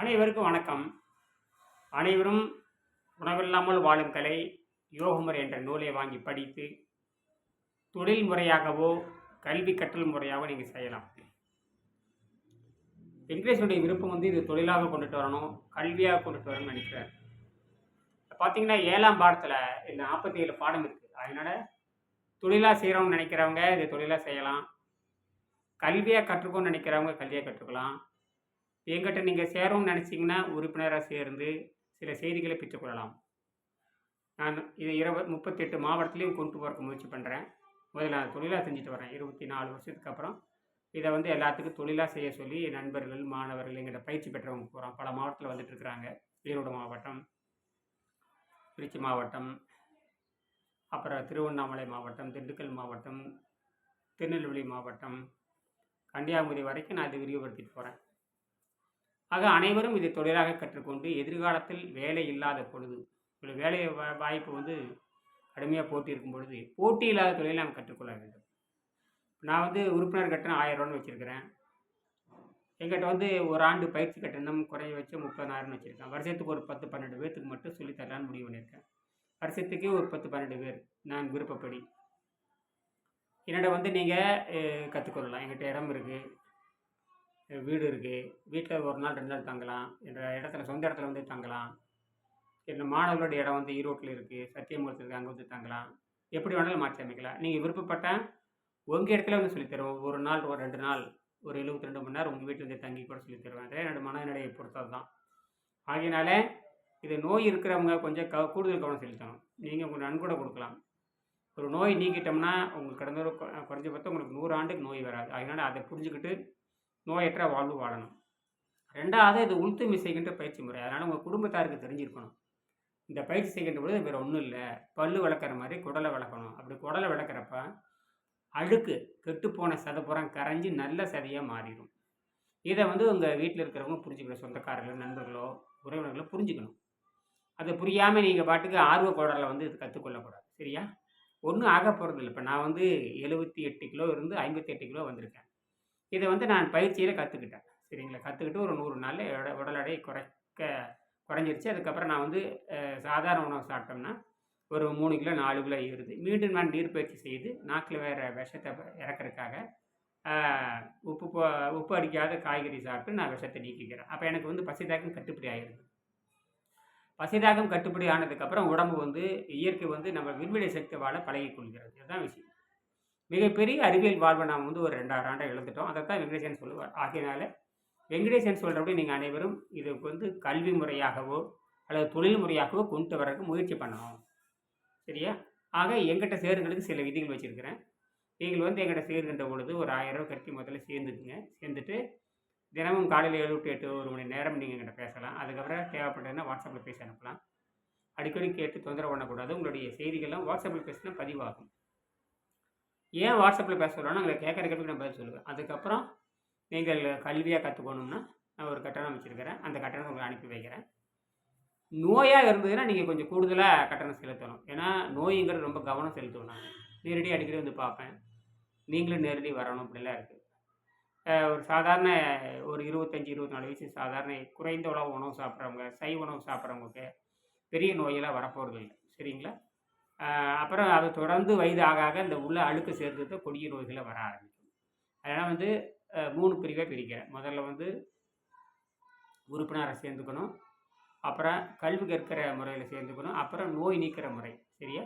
அனைவருக்கும் வணக்கம். அனைவரும் உணவில்லாமல் வாழும் கலை யோகமுறை என்ற நூலை வாங்கி படித்து தொழில் முறையாகவோ கல்வி கற்றல் முறையாகவோ நீங்கள் செய்யலாம். வெங்கடேஷனுடைய விருப்பம் வந்து இது தொழிலாக கொண்டுட்டு வரணும் கல்வியாக கொண்டுட்டு வரணும்னு நினைக்கிறார் பார்த்தீங்கன்னா ஏழாம் பாடத்தில் இந்த நாற்பத்தி ஏழு பாடம் இருக்குது அதனால் தொழிலாக செய்கிறவங்க நினைக்கிறவங்க இது தொழிலாக செய்யலாம். கல்வியாக கற்றுக்கணும்னு நினைக்கிறவங்க கல்வியாக கற்றுக்கலாம். எங்கிட்ட நீங்கள் சேரணும்னு நினச்சிங்கன்னா உறுப்பினராக சேர்ந்து சில செய்திகளை பெற்றுக்கொள்ளலாம் நான் இது இருபது முப்பத்தெட்டு மாவட்டத்துலேயும் கொண்டு போகிறக்கு முயற்சி பண்ணுறேன் முதல்ல நான் தொழிலாக செஞ்சுட்டு வரேன் இருபத்தி நாலு வருஷத்துக்கு அப்புறம் இதை வந்து எல்லாத்துக்கும் தொழிலாக செய்ய சொல்லி என் நண்பர்கள் மாணவர்கள் எங்கிட்ட பயிற்சி பெற்றவங்க போகிறோம் பல மாவட்டத்தில் வந்துட்டு இருக்கிறாங்க ஈரோடு மாவட்டம் திருச்சி மாவட்டம் அப்புறம் திருவண்ணாமலை மாவட்டம் திண்டுக்கல் மாவட்டம் திருநெல்வேலி மாவட்டம் கன்னியாகுமரி வரைக்கும் நான் இதை விரிவுபடுத்திட்டு போகிறேன் ஆக அனைவரும் இதை தொழிலாக கற்றுக்கொண்டு எதிர்காலத்தில் வேலை இல்லாத பொழுது ஒரு வேலை வா- வாய்ப்பு வந்து கடுமையாக போட்டி இருக்கும் பொழுது போட்டி இல்லாத தொழிலை நாம் கற்றுக்கொள்ள வேண்டும். நான் வந்து உறுப்பினர் கட்டணம் ஆயிரம் ரூபான்னு வச்சுருக்கிறேன். எங்கிட்ட வந்து ஒரு ஆண்டு பயிற்சி கட்டணம் குறைய வச்சு முப்பதாயிரம்னு வச்சுருக்கேன் வருஷத்துக்கு ஒரு பத்து பன்னெண்டு பேர்த்துக்கு மட்டும் சொல்லித் தரலான்னு முடிவு பண்ணியிருக்கேன். வருஷத்துக்கே ஒரு பத்து பன்னெண்டு பேர் நான் விருப்பப்படி. என்னோட வந்து நீங்கள் கற்றுக்கொள்ளலாம் எங்கிட்ட இடம் இருக்குது வீடு இருக்குது வீட்டில் ஒரு நாள் ரெண்டு நாள் தங்கலாம். என்ற இடத்துல சொந்த இடத்துல வந்து தங்கலாம். என்ன மாணவர்களோட இடம் வந்து ஈரோட்டில் இருக்குது சத்தியமூர்த்தி இருக்குது அங்கே வந்து தங்கலாம். எப்படி வேணாலும் மாற்றி அமைக்கலாம். நீங்கள் விருப்பப்பட்ட உங்கள் இடத்துல வந்து சொல்லித் தருவோம். ஒரு நாள் ஒரு ரெண்டு நாள் ஒரு எழுபத்தி ரெண்டு மணி நேரம் உங்கள் வீட்டில் வந்து தங்கி கூட சொல்லித்தருவேன் அதே என்னோட மனநிலையை பொறுத்தது தான் ஆகையினால இது நோய் இருக்கிறவங்க கொஞ்சம் க கூடுதல் கவனம் செலுத்தணும். நீங்கள் உங்கள் நன்கூட கொடுக்கலாம். ஒரு நோய் நீக்கிட்டோம்னா உங்களுக்கு கடந்த ஒரு கொ- குறைஞ்சபட்சம் உங்களுக்கு நூறு ஆண்டுக்கு நோய் வராது. அதனால் அதை புரிஞ்சுக்கிட்டு நோயற்ற வாழ்வு வாழணும். ரெண்டாவது இது உள்தூய்மை செய்கின்ற பயிற்சி முறை. அதனால் உங்கள் குடும்பத்தாருக்கு தெரிஞ்சிருக்கணும். இந்த பயிற்சி செய்கின்ற பொழுது வேறு ஒன்றும் இல்லை. பல்லு வளர்க்குற மாதிரி குடலை வளர்க்கணும். அப்படி குடலை வளர்க்குறப்ப அழுக்கு கெட்டுப்போன சதப்புறம் கரைஞ்சி நல்ல சதையாக மாறிடும். இதை வந்து உங்கள் வீட்டில் இருக்கிறவங்க புரிஞ்சுக்கணும். சொந்தக்காரர்களோ நண்பர்களோ உறவினர்களோ புரிஞ்சுக்கணும். அதை புரியாமல் நீங்கள் பாட்டுக்கு ஆர்வ குடலை வந்து இது கற்றுக்கொள்ளக்கூடாது சரியா? ஒன்றும் ஆக போகிறது இல்லை இப்போ நான் வந்து எழுபத்தி எட்டு கிலோ இருந்து ஐம்பத்தி எட்டு கிலோ வந்திருக்கேன். இதை வந்து நான் பயிற்சியில் கற்றுக்கிட்டேன் சரிங்களா? கற்றுக்கிட்டு ஒரு நூறு நாள் எடை உடல் எடை குறைக்க குறைஞ்சிருச்சு. அதுக்கப்புறம் நான் வந்து சாதாரண உணவு சாப்பிட்டோம்னா ஒரு மூணு கிலோ நாலு கிலோ ஏறுது. மீண்டும் நான் நீர் பயிற்சி செய்து நாக்கில் வேறு விஷத்தை இறக்கறதுக்காக உப்பு போ உப்பு அடிக்காத காய்கறி சாப்பிட்டு நான் விஷத்தை நீக்கிக்கிறேன். அப்போ எனக்கு வந்து பசிதாக்கம் கட்டுப்படி ஆகிருது பசிதாகம் கட்டுப்படி ஆனதுக்கப்புறம் உடம்பு வந்து இயற்கை வந்து நம்ம விண்வெளி சக்தி வாழ பழகிக் கொள்கிறது இதுதான் விஷயம். மிகப்பெரிய அறிவியல் வாழ்வை நாம் வந்து ஒரு ரெண்டாயிரம் ஆண்டை எழுந்துட்டோம் அதை தான் வெங்கடேசன் சொல்லுவார். ஆகையினால வெங்கடேசன் சொல்கிறபடி நீங்கள் அனைவரும் இதுக்கு வந்து கல்வி முறையாகவோ அல்லது தொழில் முறையாகவோ கொண்டு வரதுக்கு முயற்சி பண்ணணும். சரியா? ஆக எங்கிட்ட சேருங்களுக்கு சில விதிகள் வச்சுருக்கிறேன். நீங்கள் வந்து எங்கிட்ட சேருகின்ற பொழுது ஒரு ஆயிரம் ரூபாய் கட்டி முதல்ல சேர்ந்துக்குங்க. சேர்ந்துட்டு தினமும் காலையில் ஏழு டு எட்டு ஒரு மணி நேரம் நீங்கள் எங்கிட்ட பேசலாம். அதுக்கப்புறம் தேவைப்பட்டதுன்னா வாட்ஸ்அப்பில் பேசி அனுப்பலாம். அடிக்கடி கேட்டு தொந்தரவு பண்ணக்கூடாது. உங்களுடைய செய்திகள்லாம் வாட்ஸ்அப்பில் பேசினா பதிவாகும். ஏன் வாட்ஸ்அப்பில் பேச சொல்கிறோன்னா அங்கே கேட்குற கேள்விக்கு நான் பதில் சொல்லுவேன். அதுக்கப்புறம் நீங்கள் கல்வியாக கற்றுக்கணும்னா நான் ஒரு கட்டணம் வச்சுருக்கிறேன். அந்த கட்டணத்தை உங்களுக்கு அனுப்பி வைக்கிறேன். நோயாக இருந்ததுன்னா நீங்கள் கொஞ்சம் கூடுதலாக கட்டணம் செலுத்தணும். ஏன்னா நோய்ங்கிறது ரொம்ப கவனம் செலுத்தணும் நான் நேரடி அடிக்கடி வந்து பார்ப்பேன். நீங்களும் நேரடி வரணும் அப்படிலாம் இருக்குது ஒரு சாதாரண ஒரு இருபத்தஞ்சி இருபத்தி நாலு வயசு சாதாரண குறைந்த உணவு உணவு சாப்பிட்றவங்க சைவ உணவு சாப்பிட்றவங்களுக்கு பெரிய நோயெல்லாம் வரப்போகிறது இல்லை சரிங்களா? அப்புறம் அது தொடர்ந்து வயது ஆக ஆக இந்த உள்ள அழுக்கு சேர்ந்தது கொடிய நோய்களை வர ஆரம்பிக்கும். அதனால் வந்து மூணு பிரிவாக பிரிக்கிறேன். முதல்ல வந்து உறுப்பினரை சேர்ந்துக்கணும். அப்புறம் கல்வி கற்கிற முறையில் சேர்ந்துக்கணும். அப்புறம் நோய் நீக்கிற முறை. சரியா?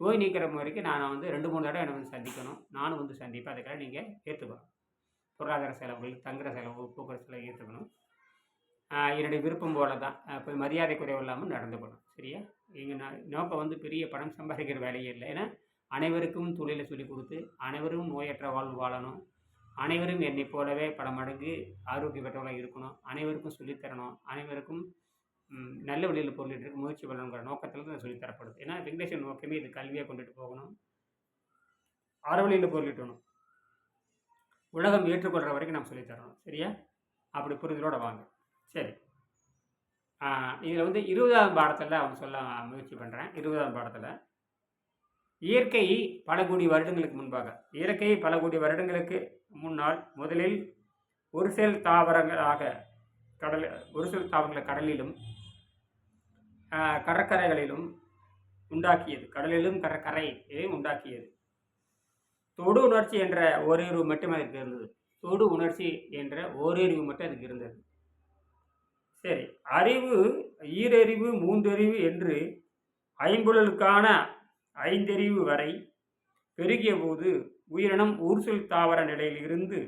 நோய் நீக்கிற முறைக்கு நான் வந்து ரெண்டு மூணு தடவை என்னை வந்து சந்திக்கணும். நானும் வந்து சந்திப்பேன். அதுக்கெல்லாம் நீங்கள் ஏற்றுக்கணும் பொருளாதார செலவுகள் தங்குற செலவு போக்குவரத்து செலவு ஏற்றுக்கணும் என்னுடைய விருப்பம் போல தான் ஆஹ் போய் மரியாதை குறைவு இல்லாமல் நடந்துக்கணும். சரியா? எங்கள் நான் நோக்கம் வந்து பெரிய பணம் சம்பாதிக்கிற வேலையே இல்லை. ஏன்னா அனைவருக்கும் தொழிலை சொல்லிக் கொடுத்து அனைவரும் நோயற்ற வாழ்வு வாழணும். அனைவரும் என்னை போலவே பல மடங்கு ஆரோக்கிய பெற்றவர்களாக இருக்கணும். அனைவருக்கும் சொல்லித் தரணும். அனைவருக்கும் நல்ல வழியில் பொருளிட்டு முயற்சி பண்ணணுங்கிற நோக்கத்தில் தான் சொல்லித்தரப்படுது ஏன்னா வெங்கடேஷன் நோக்கமே இது கல்வியாக கொண்டுட்டு போகணும். அறவழியில் பொருளிட்டணும். உலகம் ஏற்றுக்கொள்கிற வரைக்கும் நாம் சொல்லித் தரணும். சரியா? அப்படி புரிதலோடு வாங்க. சரி. இதில் வந்து இருபதாம் பாடத்தில் அவன் சொல்ல முயற்சி பண்ணுறேன் இருபதாம் பாடத்தில். இயற்கை பல கோடி வருடங்களுக்கு முன்பாக இயற்கை பல கோடி வருடங்களுக்கு முன்னால் முதலில் ஒரு சில தாவரங்களாக கடல் ஒரு சில தாவரங்களை கடலிலும் கடற்கரைகளிலும் உண்டாக்கியது. கடலிலும் கடற்கரையிலும் உண்டாக்கியது. தொடு உணர்ச்சி என்ற ஓரிரு மட்டும் அதுக்கு இருந்தது. தொடு உணர்ச்சி என்ற ஓரிரு மட்டும் அதுக்கு இருந்தது. சரி அறிவு ஈரறிவு மூன்றறிவு என்று ஐம்புழலுக்கான ஐந்தறிவு வரை பெருகிய போது உயிரினம் ஊர்சொல் தாவர நிலையில் இருந்து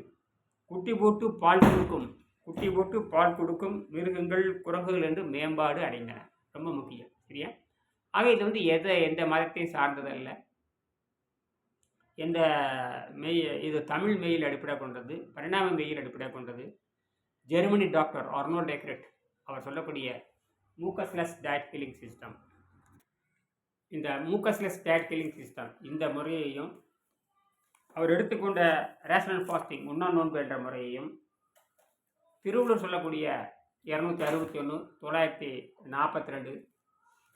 குட்டி போட்டு பால் கொடுக்கும் குட்டி போட்டு பால் கொடுக்கும் மிருகங்கள் குரங்குகள் என்று மேம்பாடு அடைந்தன. ரொம்ப முக்கியம் சரியா? ஆக இது வந்து எதை எந்த மதத்தை சார்ந்ததல்ல எந்த மெய் இது தமிழ் மெயில் அடிப்படையாக கொண்டது பரிணாம மெயில் அடிப்படையாக கொண்டது. ஜெர்மனி டாக்டர் ஆர்னோ டெக்ரெட் அவர் சொல்லக்கூடிய மூக்கஸ்லெஸ் டயட் கில்லிங் சிஸ்டம் இந்த மூக்கஸ்லெஸ் டயட் கில்லிங் சிஸ்டம் இந்த முறையையும் அவர் எடுத்துக்கொண்ட ரேஷனல் ஃபாஸ்டிங் உண்ணா நோன்பு என்ற முறையையும் திருவள்ளூர் சொல்லக்கூடிய இரநூத்தி அறுபத்தி ஒன்று தொள்ளாயிரத்தி நாற்பத்தி ரெண்டு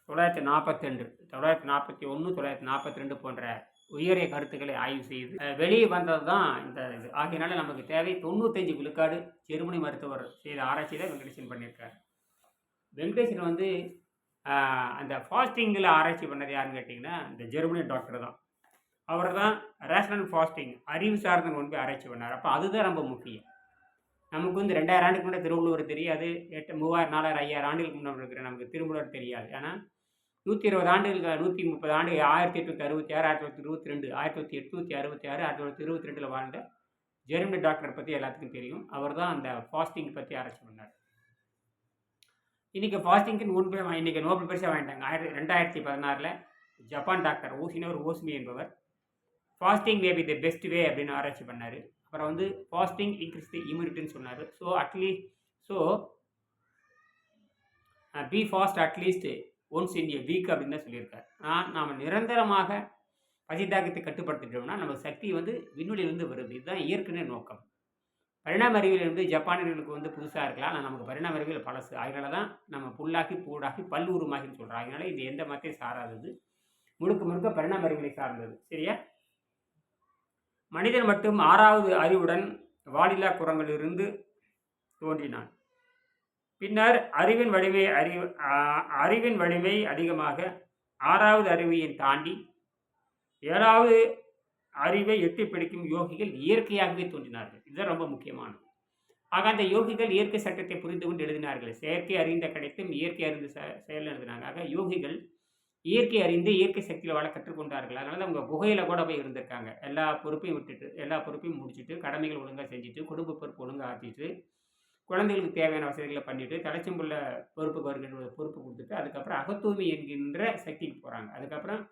தொள்ளாயிரத்தி நாற்பத்தி ரெண்டு தொள்ளாயிரத்தி நாற்பத்தி ஒன்று தொள்ளாயிரத்தி நாற்பத்தி ரெண்டு போன்ற உயரிய கருத்துக்களை ஆய்வு செய்து வெளியே வந்தது தான் இந்த இது. ஆகையினால நமக்கு தேவை தொண்ணூத்தஞ்சு விழுக்காடு ஜெர்மனி மருத்துவர் செய்த ஆராய்ச்சி தான் வெங்கடேசன் பண்ணியிருக்காரு. வெங்கடேசன் வந்து அந்த ஃபாஸ்டிங்கில் ஆராய்ச்சி பண்ணது யாருன்னு கேட்டிங்கன்னா இந்த ஜெர்மனி டாக்டர் தான். அவர் தான் ரேஷனல் ஃபாஸ்டிங் அறிவு சார்ந்த நோன்பை ஆராய்ச்சி பண்ணார். அப்போ அதுதான் ரொம்ப முக்கியம். நமக்கு வந்து ரெண்டாயிரம் ஆண்டுக்கு முன்னாடி திருவள்ளுவர் தெரியாது எட்டு மூவாயிரம் நாலாயிரம் ஐயாயிரம் ஆண்டுகளுக்கு முன்னாடி இருக்கிற நமக்கு திருமூலர் தெரியாது. ஏன்னா நூற்றி இருபது ஆண்டுகள் நூற்றி முப்பது ஆண்டு ஆயிரத்தி எட்நூற்றி அறுபத்தி ஆறு ஆயிரத்தி தொள்ளாயிரத்தி இருபத்தி ரெண்டு ஆயிரத்தி தொள்ளாயிரத்தி எட்நூற்றி அறுபத்தி ஆறு ஆயிரத்தி தொள்ளாயிரத்தி இருபத்தி ரெண்டில் வாழ்ந்த ஜெர்மனி டாக்டரை பற்றி எல்லாத்துக்கும் தெரியும். அவர் தான் அந்த ஃபாஸ்டிங் பற்றி ஆராய்ச்சி பண்ணார். இன்றைக்கி ஃபாஸ்டிங்க்கு நோன்பே வா- இன்னைக்கு நோபல் பரிசா வாங்கிட்டாங்க. ஆயிரத்தி ரெண்டாயிரத்தி பதினாறில் ஜப்பான் டாக்டர் ஊசினவர் ஓஸ்மி என்பவர். Fasting may be the best way அப்படின்னு ஆராய்ச்சி பண்ணார். அப்புறம் வந்து ஃபாஸ்டிங் இன்க்ரீஸ் தி இம்யூனிட்டின்னு சொன்னார். So at least so be fast at least once in a week அப்படின்னு தான் சொல்லியிருக்காரு. நான் நாம் நிரந்தரமாக பசி தாக்கத்தை கட்டுப்படுத்திட்டோம்னா நம்ம சக்தி வந்து விண்வெளியிலிருந்து வருது. இதுதான் இயற்கையான நோக்கம். பரிணாம அறிவியல் வந்து ஜப்பானியர்களுக்கு வந்து புதுசாக இருக்கலாம். ஆனால் நமக்கு பரிணாம அறிவியல் பழசு. அதனால தான் நம்ம புல்லாக்கி பூடாக்கி பல்லுருமாகின்னு சொல்கிறோம் அதனால இது எந்த மதத்தையும் சாராதது. முழுக்க முழுக்க பரிணாம அறிவியலை சார்ந்தது. சரியா? மனிதன் மட்டும் ஆறாவது அறிவுடன் வாலில்லா குரங்களிலிருந்து தோன்றினான். பின்னர் அறிவின் வலிமை அறிவு அறிவின் வலிமை அதிகமாக ஆறாவது அறிவியை தாண்டி ஏழாவது அறிவை எட்டி பிடிக்கும் யோகிகள் இயற்கையாகவே தோன்றினார்கள். இதுதான் ரொம்ப முக்கியமானது. ஆக அந்த யோகிகள் இயற்கை சட்டத்தை புரிந்து கொண்டு எழுதினார்கள் செயற்கை அறிந்த கிடைத்தும் இயற்கை அறிந்து செயல் எழுதினாங்க ஆக யோகிகள் இயற்கை அறிந்து இயற்கை சக்தியில் வாழ கற்றுக்கொண்டார்கள். அதனால அவங்க குகையில் கூட போய் இருந்திருக்காங்க. எல்லா பொறுப்பையும் விட்டுட்டு எல்லா பொறுப்பையும் முடிச்சுட்டு கடமைகள் ஒழுங்காக செஞ்சுட்டு குடும்ப பொறுப்பு ஒழுங்காக ஆற்றிட்டு குழந்தைகளுக்கு தேவையான வசதிகளை பண்ணிட்டு தலைச்சம்புள்ள பொறுப்புக்கு வருகின்ற பொறுப்பு கொடுத்துட்டு அதுக்கப்புறம் அகத்தூய்மை என்கின்ற சக்திக்கு போகிறாங்க அதுக்கப்புறம்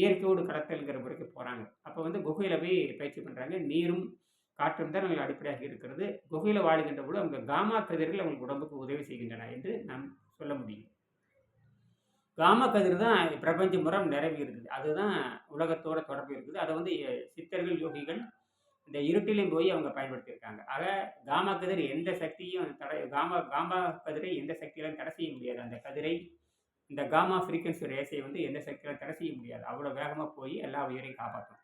இயற்கையோடு கடத்தல்ங்கிற முறைக்கு போகிறாங்க அப்போ வந்து குகையில் போய் பயிற்சி பண்ணுறாங்க நீரும் காற்றும் தான் அவங்களுக்கு அடிப்படையாக இருக்கிறது. குகையில் வாழுகின்ற போது அவங்க காமா கதிர்கள் அவங்களுக்கு உடம்புக்கு உதவி செய்கின்றன என்று நாம் சொல்ல முடியும். காமா கதிர் தான் பிரபஞ்ச முறம் நிரம்பி இருக்குது. அதுதான் உலகத்தோட தொடர்பு இருக்குது. அதை வந்து சித்தர்கள் யோகிகள் இந்த இருட்டிலையும் போய் அவங்க பயன்படுத்தியிருக்காங்க. ஆக காமா கதிர் எந்த சக்தியும் தடை காமா காமா கதிரை எந்த சக்தியிலும் தடை செய்ய முடியாது. அந்த கதிரை இந்த காமா ஃப்ரீக்வன்சி ரேஸை வந்து எந்த சக்தியாலும் தடை செய்ய முடியாது. அவ்வளோ வேகமாக போய் எல்லா உயிரையும் காப்பாற்றும்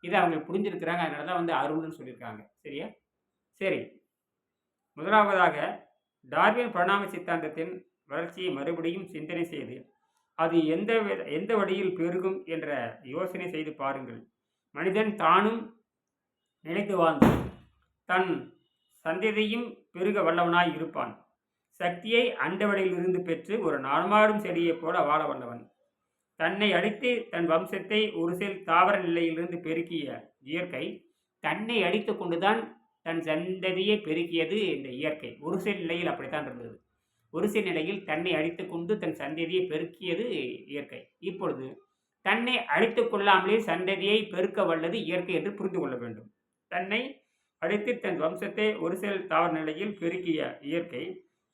இதை அவங்க புரிஞ்சிருக்கிறாங்க. அதனால தான் வந்து அருள்னு சொல்லியிருக்காங்க சரியா? சரி. முதலாவதாக டார்வின் பிரணாம சித்தாந்தத்தின் வளர்ச்சியை மறுபடியும் சிந்தனை செய்து அது எந்த வித- எந்த வழியில் பெருகும் என்ற யோசனை செய்து பாருங்கள். மனிதன் தானும் நிலைத்து வாழ்ந்து தன் சந்ததியும் பெருக வல்லவனாய் இருப்பான். சக்தியை அண்டவடையிலிருந்து பெற்று ஒரு நடமாடும் செடியைப் போல வாழ வந்தவன் தன்னை அடித்து தன் வம்சத்தை ஒரு செல் தாவர நிலையிலிருந்து பெருக்கிய இயற்கை தன்னை அடித்து கொண்டுதான் தன் சந்ததியை பெருக்கியது இந்த இயற்கை. ஒரு சில நிலையில் அப்படித்தான் இருந்தது. ஒரு சில நிலையில் தன்னை அடித்துக்கொண்டு தன் சந்ததியை பெருக்கியது இயற்கை. இப்பொழுது தன்னை அழித்து கொள்ளாமலே சந்ததியை பெருக்க வல்லது இயற்கை என்று புரிந்து கொள்ள வேண்டும். தன்னை அழித்து தன் வம்சத்தை ஒரு சில தாவர நிலையில் பெருக்கிய இயற்கை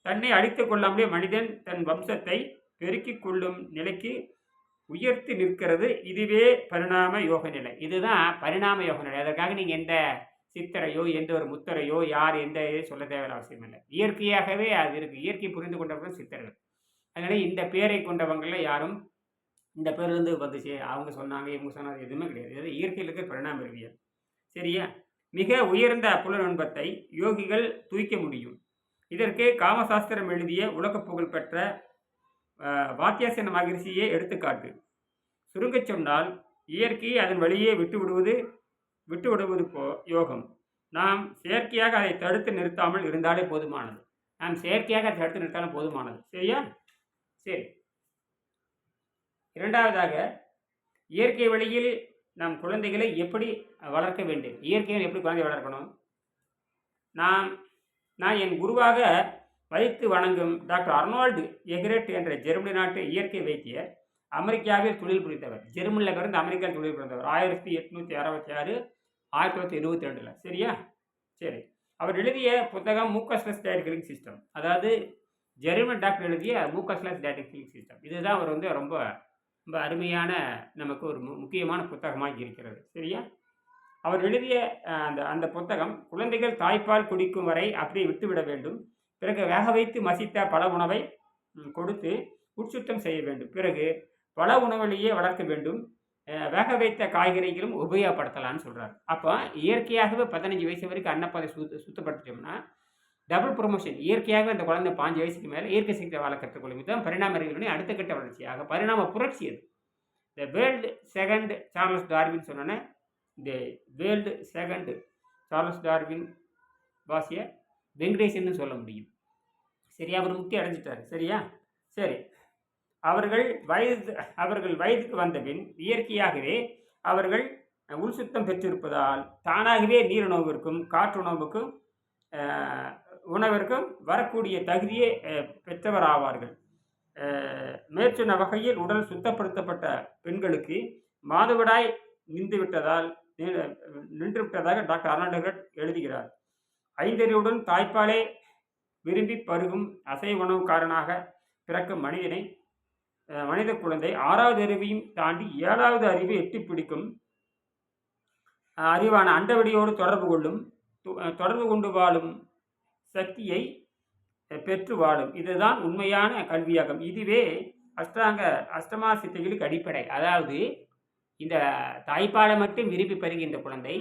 தன்னை அழித்து கொள்ளாமலே மனிதன் தன் வம்சத்தை பெருக்கிக் கொள்ளும் நிலைக்கு உயர்த்தி நிற்கிறது. இதுவே பரிணாம யோக நிலை. இதுதான் பரிணாம யோக நிலை. அதற்காக நீங்கள் எந்த சித்தரையோ எந்த ஒரு முத்தரையோ யார் எந்த சொல்ல தேவையான அவசியம் இல்லை. இயற்கையாகவே அது இருக்குது இயற்கை புரிந்து கொண்டவர்கள் சித்தர்கள். அதனால் இந்த பேரை கொண்டவங்களில் யாரும் இந்த பேர் வந்து வந்துச்சு அவங்க சொன்னாங்க இவங்க சொன்னாங்க எதுவுமே கிடையாது. இது இயற்கையில் இருக்கிற பரிணாம அறிவியல். சரியா? மிக உயர்ந்த புலநுட்பத்தை யோகிகள் தூய்க்க முடியும். இதற்கு காமசாஸ்திரம் எழுதிய உலக புகழ்பெற்ற வாத்தியாசன மகிழ்ச்சியே எடுத்துக்காட்டு. சுருங்கச் சொன்னால் இயற்கையை அதன் வழியே விட்டு விடுவது விட்டு விடுவது போ யோகம். நாம் செயற்கையாக அதை தடுத்து நிறுத்தாமல் இருந்தாலே போதுமானது. நாம் செயற்கையாக அதை தடுத்து நிறுத்தாலும் போதுமானது. சரியா? சரி. இரண்டாவதாக இயற்கை வழியில் நம் குழந்தைகளை எப்படி வளர்க்க வேண்டும்? இயற்கையில் எப்படி குழந்தை வளர்க்கணும்? நாம் நான் என் குருவாக வைத்து வணங்கும் டாக்டர் அர்னால்டு எக்ரெட் என்ற ஜெர்மனி நாட்டு இயற்கை வைத்தியர் அமெரிக்காவில் தொழில் புரிந்தவர். ஜெர்மனியில் பிறந்து அமெரிக்காவில் தொழில் புரிந்தவர். ஆயிரத்தி எட்நூற்றி அறுபத்தி ஆறு ஆயிரத்தி தொள்ளாயிரத்தி இருபத்தி ரெண்டில். சரியா? சரி. அவர் எழுதிய புத்தகம் மூக்கஸ்லஸ் டயட் கிளிங் சிஸ்டம். அதாவது ஜெர்மன் டாக்டர் எழுதிய மூக்கஸ்லஸ் டயட் கிளிங் சிஸ்டம். இதுதான் அவர் வந்து ரொம்ப ரொம்ப அருமையான நமக்கு ஒரு மு- முக்கியமான புத்தகமாக இருக்கிறது. சரியா? அவர் எழுதிய அந்த அந்த புத்தகம் குழந்தைகள் தாய்ப்பால் குடிக்கும் வரை அப்படியே விட்டுவிட வேண்டும். பிறகு வேக வைத்து மசித்த பல உணவை கொடுத்து உட்சுத்தம் செய்ய வேண்டும். பிறகு பல உணவிலேயே வளர்க்க வேண்டும். வேக வைத்த காய்கறிகளும் உபயோகப்படுத்தலாம்னு சொல்கிறார் அப்போ இயற்கையாகவே பதினஞ்சு வயசு வரைக்கும் அன்னப்பாதை சுத்த சுத்தப்படுத்திட்டோம்னா டபுள் ப்ரொமோஷன். இயற்கையாகவே அந்த குழந்தை பாஞ்சு வயசுக்கு மேலே இயற்கை சக்தியை வாழ கற்றுக்கொள்ளும் இதுதான் பரிணாம அறிவியலுடைய அடுத்த கட்ட வளர்ச்சியாக பரிணாம புரட்சி அது. The world second Charles Darwin சொன்னோன்னே the world second Charles Darwin வாசிய வெங்கடேசன்னு சொல்ல முடியும். சரியா? அவர் முக்தி அடைஞ்சிட்டார். சரியா? சரி. அவர்கள் வயது அவர்கள் வயதுக்கு வந்தபின் இயற்கையாகவே அவர்கள் உள் சுத்தம் பெற்றிருப்பதால் தானாகவே நீருணவிற்கும் காற்றுணவுக்கும் உணவிற்கும் வரக்கூடிய தகுதியை பெற்றவராவார்கள். மேற்சொன்ன வகையில் உடல் சுத்தப்படுத்தப்பட்ட பெண்களுக்கு மாதவிடாய் நின்று விட்டதால் நின்று விட்டதாக டாக்டர் அர்னால்டகட் எழுதுகிறார். ஐந்தறிவுடன் தாய்ப்பாலே விரும்பி பருகும் அசை உணவுக்காரனாக பிறக்கும் மனிதனை மனித குழந்தை ஆறாவது அறிவையும் தாண்டி ஏழாவது அறிவை எட்டி பிடிக்கும். அறிவான அண்டவடியோடு தொடர்பு கொள்ளும் தொடர்பு கொண்டு வாழும் சக்தியை பெற்று வாழும். இதுதான் உண்மையான கல்வியாகும். இதுவே அஷ்டாங்க அஷ்டமா சித்தைகளுக்கு அடிப்படை. அதாவது இந்த தாய்ப்பாலை மட்டும் விரும்பி பெறுகின்ற குழந்தை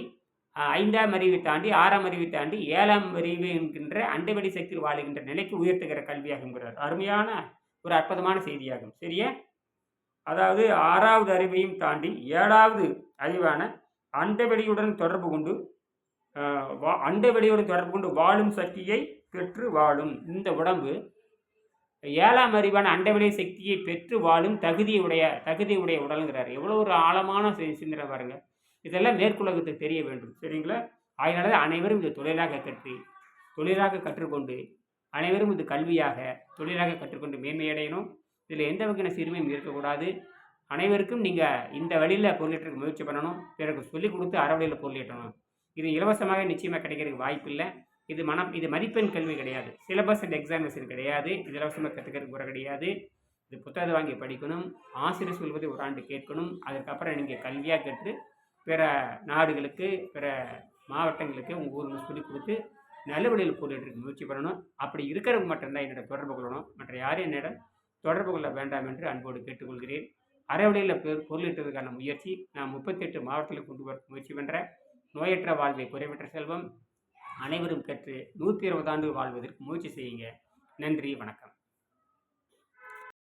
ஐந்தாம் அறிவை தாண்டி ஆறாம் அறிவை தாண்டி ஏழாம் அறிவு என்கின்ற அண்டவெளி சக்தியில் வாழுகின்ற நிலைக்கு உயர்த்துகிற கல்வியாகுங்கிறார் அருமையான ஒரு அற்புதமான செய்தியாகும். சரியா? அதாவது ஆறாவது அறிவையும் தாண்டி ஏழாவது அறிவான அண்டவெளியுடன் தொடர்பு கொண்டு வா- அண்டவெளியுடன் தொடர்பு கொண்டு வாழும் சக்தியை பெற்று வாழும் இந்த உடம்பு ஏழாம் அறிவான அண்டவெளி சக்தியை பெற்று வாழும் தகுதியுடைய தகுதியுடைய உடலுங்கிறார். எவ்வளோ ஒரு ஆழமான சிந்தனை பாருங்க. இதெல்லாம் மேற்குலகத்துக்கு தெரிய வேண்டும். சரிங்களா? அதனால தான் அனைவரும் இது தொழிலாக கற்று தொழிலாக கற்றுக்கொண்டு அனைவரும் இது கல்வியாக தொழிலாக கற்றுக்கொண்டு மேன்மையடையணும். இதில் எந்த வகையான சிறுமையும் இருக்கக்கூடாது. அனைவருக்கும் நீங்கள் இந்த வழியில் பொருளேற்றக்கு முயற்சி பண்ணணும். பிறகு சொல்லிக் கொடுத்து அறவழியில் பொருளேற்றணும். இது இலவசமாக நிச்சயமாக கிடைக்கிறதுக்கு வாய்ப்பு இல்லை இது மனம் இது மதிப்பெண் கல்வி கிடையாது. சிலபஸ் அண்ட் எக்ஸாமினேஷன் கிடையாது. இது இலவசமாக கற்றுக்கிறதுக்கு முறை கிடையாது. இது புத்தகத்தை வாங்கி படிக்கணும். ஆசிரியர் சொல்வதை ஒரு ஆண்டு கேட்கணும். அதுக்கப்புறம் நீங்கள் கல்வியாக கற்று பிற நாடுகளுக்கு பிற மாவட்டங்களுக்கு உங்கள் ஊரில் சொல்லிக் கொடுத்து நல்ல வழியில் பொருளேற்றுக்கு முயற்சி பண்ணணும். அப்படி இருக்கிறவங்க மட்டும்தான் என்னோட தொடர்பு கொள்ளணும். மற்ற யாரும் என்னிடம் தொடர்பு கொள்ள வேண்டாம் என்று அன்போடு கேட்டுக்கொள்கிறேன். அறவழியில் பொருளிட்டதுக்கான முயற்சி. நான் முப்பத்தெட்டு மாவட்டத்தில் கொண்டு வர முயற்சி பண்ணுறேன் நோயற்ற வாழ்வை குறைவற்ற செல்வம். அனைவரும் கற்று நூற்றி இருபது ஆண்டு வாழ்வதற்கு முயற்சி செய்யுங்க. நன்றி வணக்கம்.